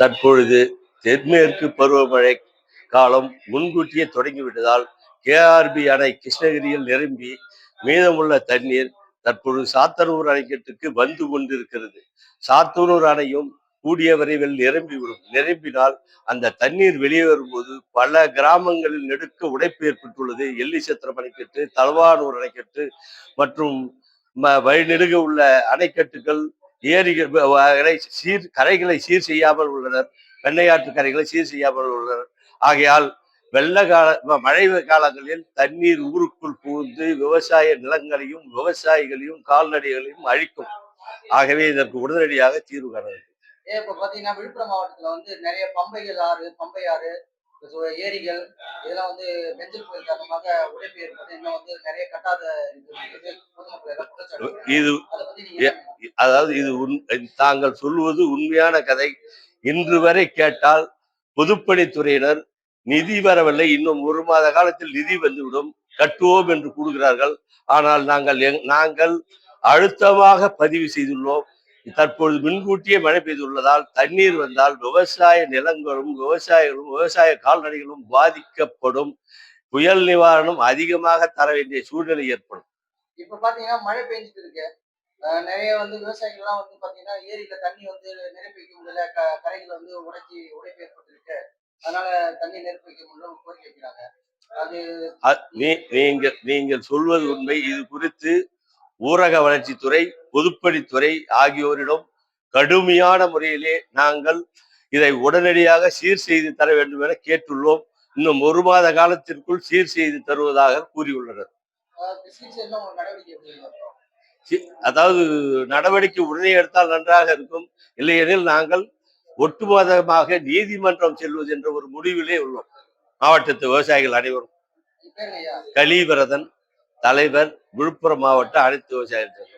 தற்பொழுது தென்மேற்கு பருவமழை காலம் முன்கூட்டியே தொடங்கிவிட்டதால் கேஆர்பி அணை கிருஷ்ணகிரியில் நிரம்பி மீதமுள்ள தண்ணீர் தற்பொழுது சாத்தனூர் அணைக்கட்டுக்கு வந்து கொண்டிருக்கிறது. சாத்தனூர் அணையும் கூடிய விரைவில் நிரம்பிவிடும் நிரம்பினால் அந்த தண்ணீர் வெளியே வரும்போது பல கிராமங்களில் நெடுக்க உடைப்பு ஏற்பட்டுள்ளது. எல்லிசத்திரம் அணைக்கட்டு தலவானூர் அணைக்கட்டு மற்றும் வழிநெடுக உள்ள அணைக்கட்டுகள் ஏரிகள் சீர் கரைகளை சீர் செய்யாமல் உள்ளனர். வெண்ணையாற்று கரைகளை சீர் செய்யாமல் உள்ளனர். ஆகையால் வெள்ள கால மழை காலங்களில் தண்ணீர் ஊருக்குள் புகுந்து விவசாய நிலங்களையும் விவசாயிகளையும் கால்நடைகளையும் அழிக்கும். ஆகவே இதற்கு உடனடியாக தீர்வு காண வேண்டும் இப்ப பாத்தீங்கன்னா விழுப்புரம் மாவட்டத்துல வந்து நிறைய பம்பைகள் ஆறு பம்பை ஆறு ஏரிகள் இதெல்லாம் வந்து பெஞ்சல் புயல் காரணமாக உடைப்பு ஏற்பட்டு இன்னும் வந்து நிறைய கட்டாத இது அதாவது இது உண் தாங்கள் சொல்வது உண்மையான கதை. இன்று வரை கேட்டால் பொதுப்பணித்துறையினர் நிதி வரவில்லை. இன்னும் ஒரு மாத காலத்தில் நிதி வந்துவிடும். கட்டுவோம் என்று கூறுகிறார்கள். ஆனால் நாங்கள் நாங்கள் அழுத்தமாக பதிவு செய்துள்ளோம். தற்பொழுது முன்கூட்டியே மழை பெய்துள்ளதால் தண்ணீர் வந்தால் விவசாய நிலங்களும் விவசாயிகளும் விவசாய கால்நடைகளும் பாதிக்கப்படும். புயல் நிவாரணம் அதிகமாக தர வேண்டிய சூழ்நிலை ஏற்படும். இப்ப பாத்தீங்கன்னா மழை பெஞ்சிட்டு இருக்கு. நிறைய வந்து விவசாயிகள் எல்லாம் வந்து பாத்தீங்கன்னா ஏரியில தண்ணி வந்து நிரப்பி வைக்க முடியல. க- கரைகள் வந்து உடைச்சி உடைப்பு ஏற்பட்டிருக்கு. அதனால தண்ணி நிரப்பி வைக்க முடியல கோரிக்கை வைக்கிறாங்க. நீங்கள் நீங்கள் சொல்வது உண்மை. இது குறித்து ஊரக வளர்ச்சித்துறை பொதுப்பணித்துறை ஆகியோரிடம் கடுமையான முறையிலே நாங்கள் இதை உடனடியாக சீர் செய்து தர வேண்டும் என கேட்டுள்ளோம். இன்னும் ஒரு மாத காலத்திற்குள் சீர் செய்து தருவதாக கூறியுள்ளனர். அதாவது நடவடிக்கை உடனே எடுத்தால் நன்றாக இருக்கும். இல்லையெனில் நாங்கள் ஒட்டுமொத்தமாக நீதிமன்றம் செல்வது என்ற ஒரு முடிவிலே உள்ளோம். மாவட்டத்து விவசாயிகள் அனைவரும். கலிவரதன் தலைவர் விழுப்புரம் மாவட்ட அனைத்து விவசாயிகள்.